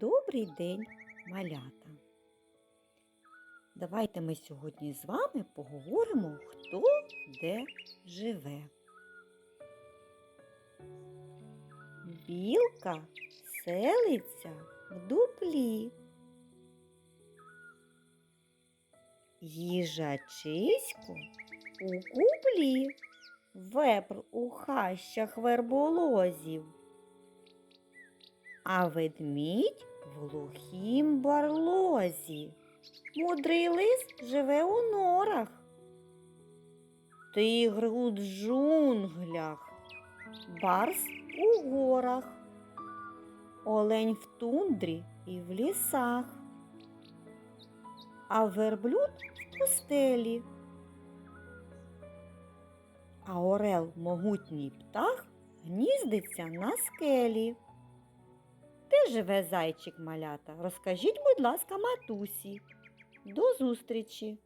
Добрий день, малята! Давайте ми сьогодні з вами поговоримо, хто де живе. Білка селиться в дуплі. Їжачисько у кублі, вепр у хащах верболозів, а ведмідь в глухім барлозі. Мудрий лис живе у норах, тигр у джунглях, барс у горах, олень в тундрі і в лісах, а верблюд в пустелі. А орел могутній птах гніздиться на скелі. Де живе зайчик малята? Розкажіть, будь ласка, матусі. До зустрічі!